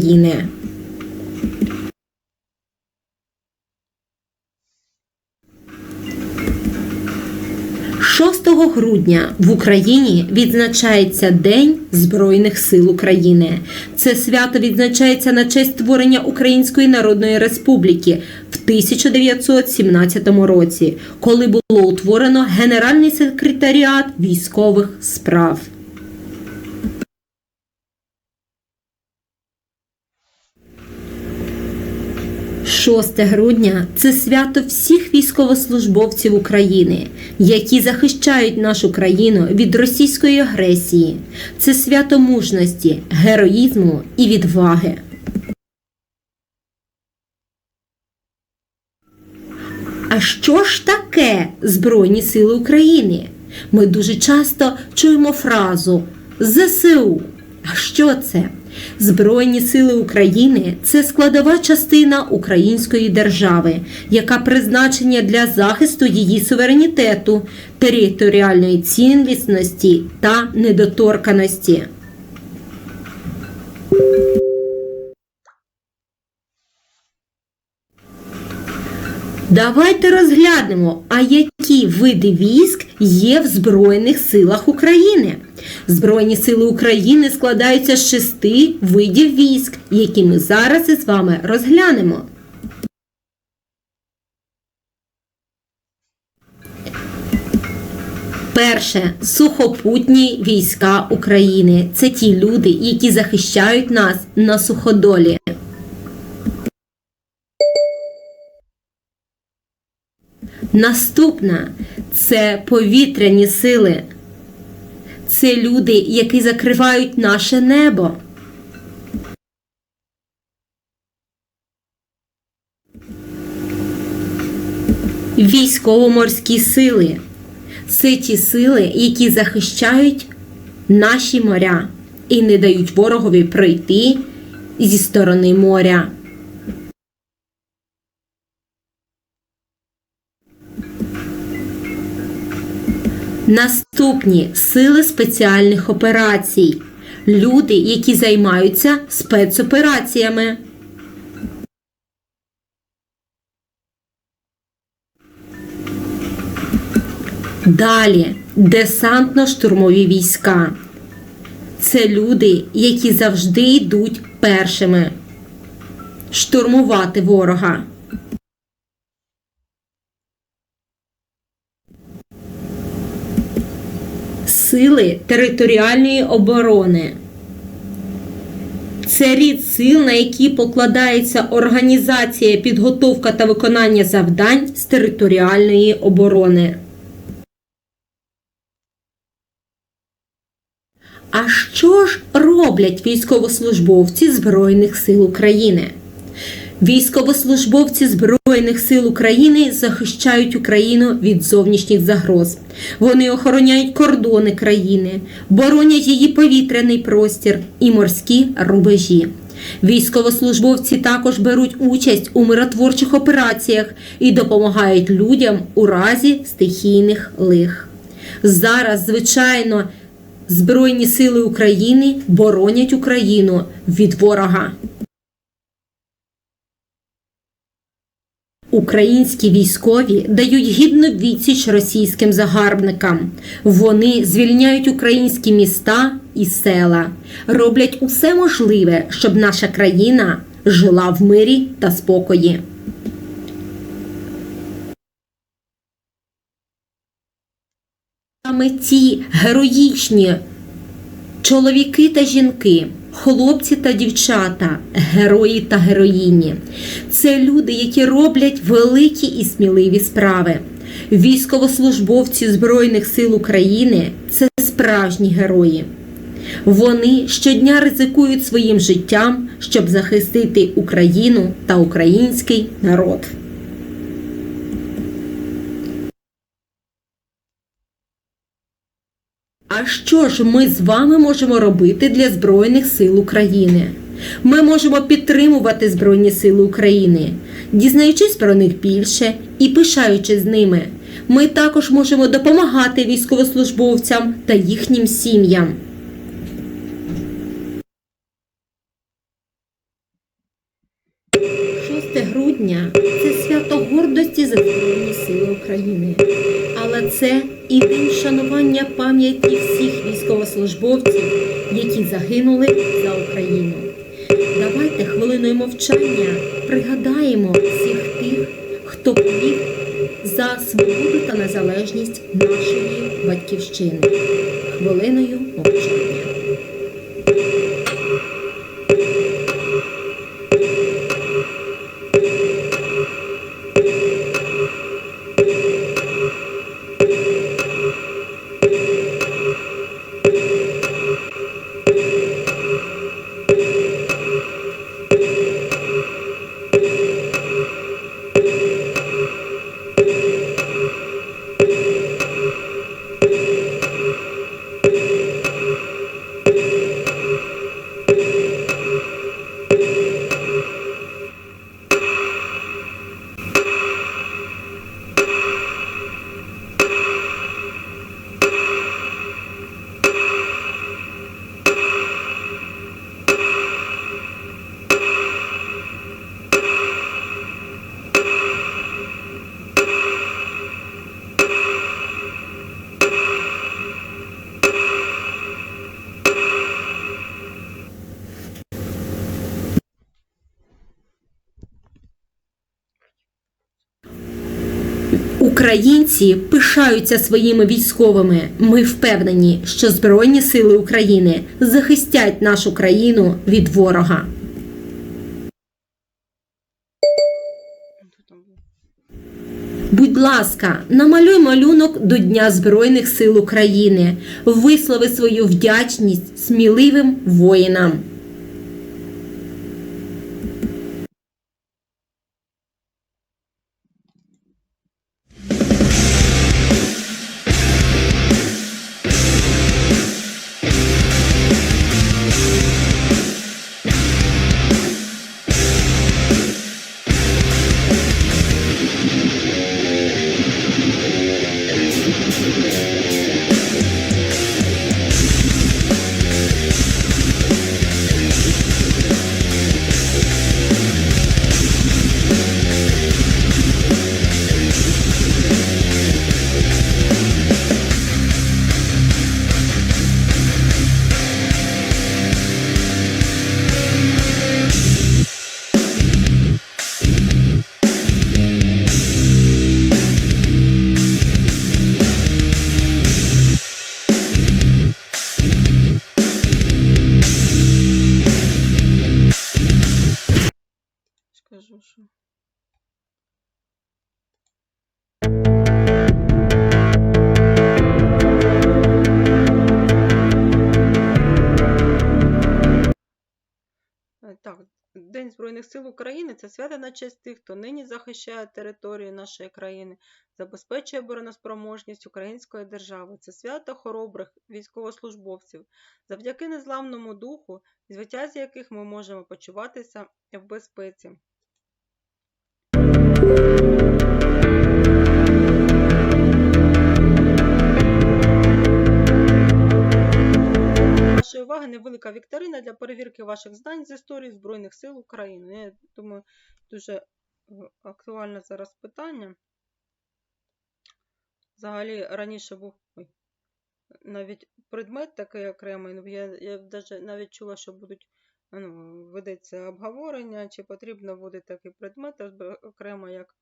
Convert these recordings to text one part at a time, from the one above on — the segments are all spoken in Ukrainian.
України. грудня в Україні відзначається День Збройних сил України. Це свято відзначається на честь створення Української Народної Республіки в 1917 році, коли було утворено Генеральний секретаріат військових справ. – 6 грудня це свято всіх військовослужбовців України, які захищають нашу країну від російської агресії. Це свято мужності, героїзму і відваги. А що ж таке Збройні Сили України? Ми дуже часто чуємо фразу ЗСУ. А що це? Збройні сили України це складова частина української держави, яка призначена для захисту її суверенітету, територіальної цілісності та недоторканості. Давайте розглянемо, а які види військ є в Збройних силах України. Збройні сили України складаються з шести видів військ, які ми зараз із вами розглянемо. Перше сухопутні війська України. Це ті люди, які захищають нас на суходолі. Наступна це повітряні сили. Це люди, які закривають наше небо. Військово-морські сили. Це ті сили, які захищають наші моря і не дають ворогові пройти зі сторони моря. Наступні сили спеціальних операцій. Люди, які займаються спецопераціями. Далі десантно-штурмові війська. Це люди, які завжди йдуть першими. Штурмувати ворога. Сили територіальної оборони. Це рід сил, на які покладається організація, підготовка та виконання завдань з територіальної оборони. А що ж роблять військовослужбовці Збройних сил України? Військовослужбовці Збройних сил України захищають Україну від зовнішніх загроз. Вони охороняють кордони країни, боронять її повітряний простір і морські рубежі. Військовослужбовці також беруть участь у миротворчих операціях і допомагають людям у разі стихійних лих. Зараз, звичайно, Збройні сили України боронять Україну від ворога. Українські військові дають гідну відсіч російським загарбникам. Вони звільняють українські міста і села, роблять усе можливе, щоб наша країна жила в мирі та спокої. Саме ці героїчні чоловіки та жінки, хлопці та дівчата, герої та героїні. Це люди, які роблять великі і сміливі справи. Військовослужбовці Збройних сил України це справжні герої. Вони щодня ризикують своїм життям, щоб захистити Україну та український народ. Що ж ми з вами можемо робити для Збройних сил України? Ми можемо підтримувати Збройні Сили України, дізнаючись про них більше і пишаючись з ними. Ми також можемо допомагати військовослужбовцям та їхнім сім'ям. 6 грудня це свято гордості за Збройні Сили України. Але це і день вшанування пам'яті всіх військовослужбовців, які загинули за Україну. Давайте хвилиною мовчання пригадаємо всіх тих, хто поліг за свободу та незалежність нашої батьківщини. Хвилиною мовчання. Українці пишаються своїми військовими. Ми впевнені, що Збройні сили України захистять нашу країну від ворога. Будь ласка, намалюй малюнок до Дня Збройних сил України. Вислови свою вдячність сміливим воїнам. України це свято на честь тих, хто нині захищає територію нашої країни, забезпечує обороноспроможність української держави. Це свято хоробрих військовослужбовців, завдяки незламному духу, звитязі яких ми можемо почуватися в безпеці. Вашої уваги невелика вікторина для перевірки ваших знань з історії Збройних сил України. Я думаю, дуже е, актуальне зараз питання. Взагалі раніше був ой, навіть предмет такий окремий. ну, Я, я навіть чула, що будуть ну, ведеться обговорення, чи потрібно буде такий предмет окремо, як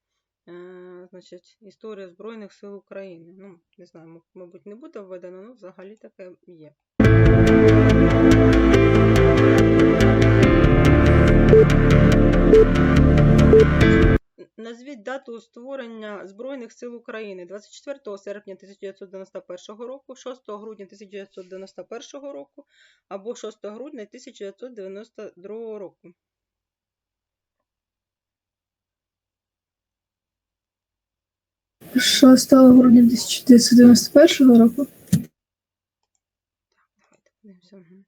е, значить, історія Збройних сил України. Ну, не знаю, мабуть, не буде введено, але взагалі таке є. Назвіть дату створення Збройних сил України 24 серпня 1991 року, 6 грудня 1991 року або 6 грудня 1992 року. – 6 грудня 1991 року. Давайте подивимося.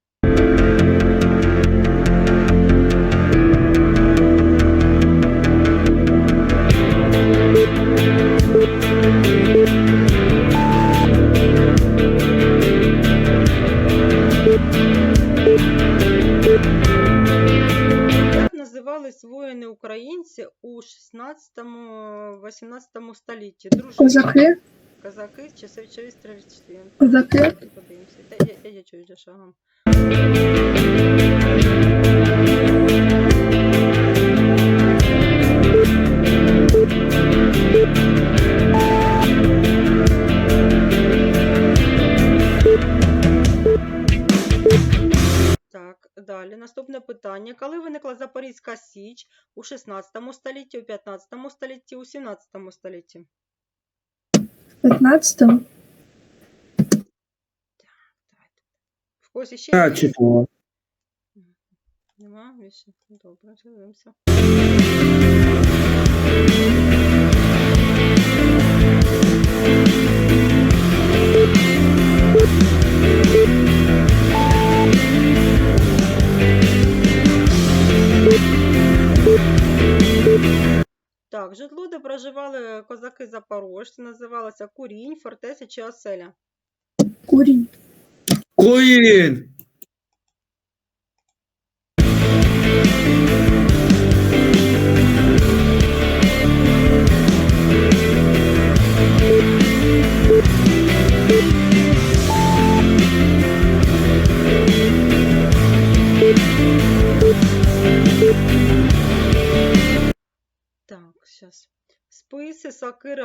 Як називають воїни українці у 16-18 столітті? Дружини, Козаки, Козаки чи сечові стрільці? козаки, Подивимося. Я, я, я чую за шагом. Далі. Наступне питання. Коли виникла Запорізька Січ у 16 столітті, у 15 столітті, у 17 столітті? в 15-му, Давайте. В когось ще є? Читала. Нема більше? Добре, дивимося. Так, житло, де проживали козаки запорожці, називалося Курінь, фортеця чи оселя. курінь, Куїн!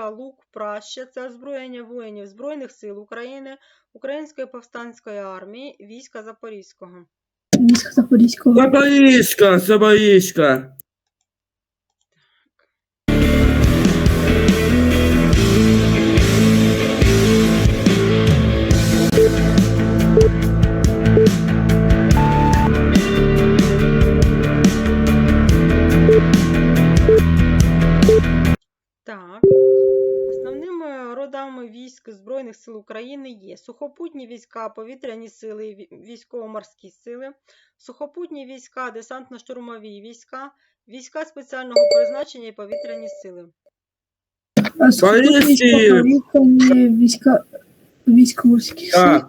Лук, праща це озброєння воїнів Збройних сил України, Української повстанської армії, війська Запорізького. Війська Запорізького, Запорізька, Запорізька. Збройних сил України є сухопутні війська, повітряні сили, військово-морські сили, сухопутні війська, десантно-штурмові війська, війська спеціального призначення і повітряні сили. а сухопутні війська, Поліції. повітряні війська, військо-морських сил,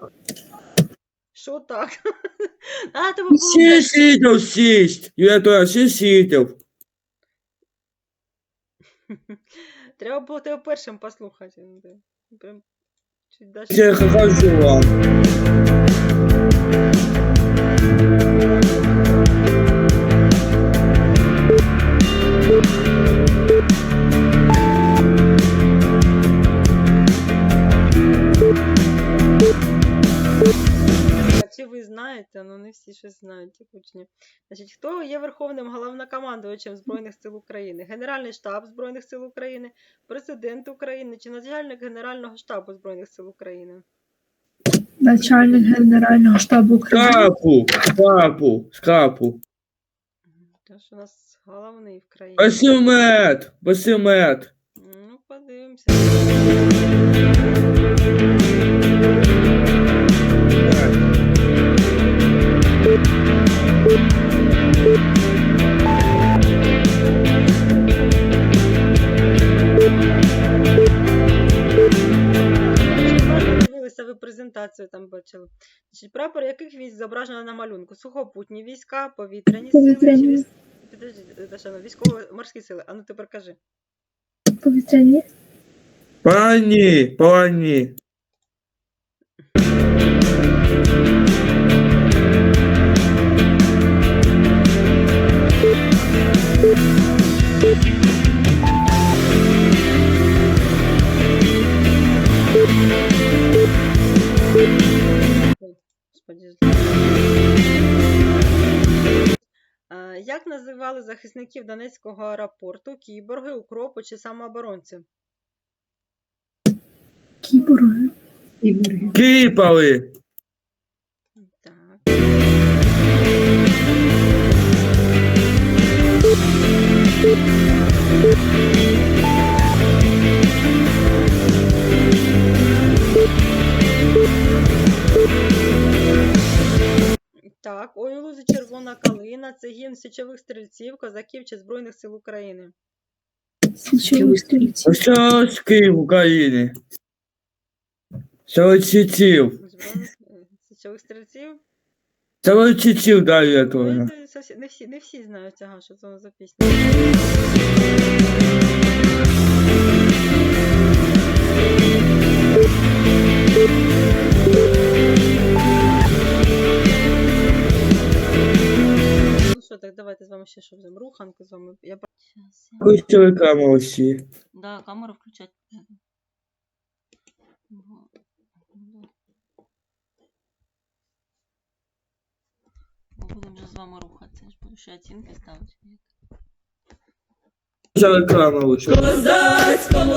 Що так? А, Всі було сидів, сість. Я то всі сидів. Треба було тебе першим послухати. Прям чуть далі. Я хожу вам. Знаєте? Ну не всі щось знають, ті учні. Значить, хто є верховним головнокомандувачем Збройних сил України? Генеральний штаб Збройних сил України, президент України чи начальник Генерального штабу Збройних сил України? начальник Генерального штабу України, Скапу, скапу, скапу. Тож у нас головний в країні. Басилмет, басилмет. Ну, подивимося. Дивилися ви презентацію там бачили. Значить, прапор яких військ зображено на малюнку? Сухопутні війська, повітряні сили, чи Повітряні. військ... Підожди, Дашана, військово-морські сили. А ну тепер кажи. повітряні, Пані, пані. Господи. Е, Як називали захисників Донецького аеропорту, кіборги, укропи чи самооборонці? кіборги, Кипали. Так. Так, ой, лузі червона калина, цигін гімн січових стрільців, козаків чи Збройних сил України. Січових стрільців. Січових України. Січових Січових стрільців? Січових стрільців, да, я теж. Не всі, не всі знають, ага, що це за пісня. Давайте з вами ще що взяємо. Руханки з вами. Я... Включили камеру всі. Да, камеру включать. Ми будемо вже з вами рухатися. Буду ще оцінки ставити. Включили камеру. Козацькому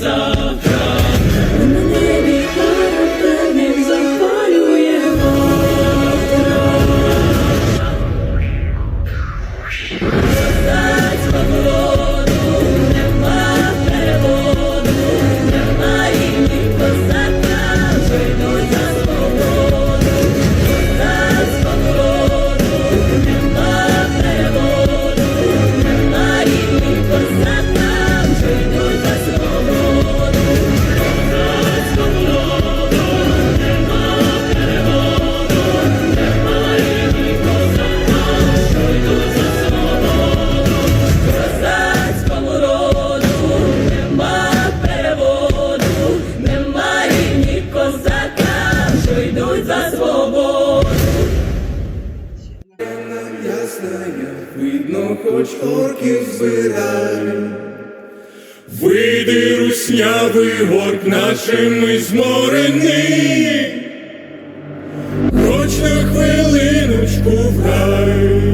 Jesus. ми зморені, хоч на хвилиночку в рай.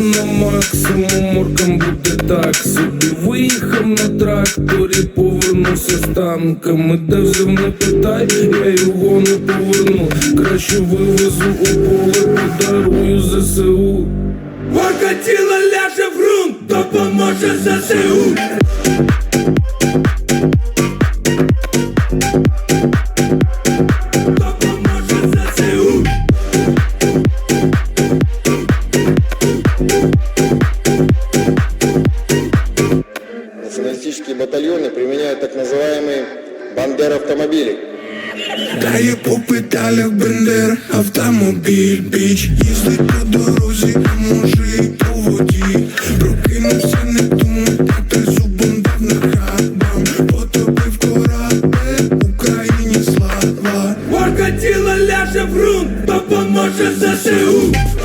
На максимум моркам буде так собі. Виїхав на тракторі, повернувся з танками. Де вже не питай, я його не поверну. Краще вивезу у поле подару. Много тіло ляже в грунт, допоможе ЗСУ. Националистические батальоны применяют так называемые бандер-автомобили. Дає попиталях бендер, автомобиль біч, если по дорозі, а може to.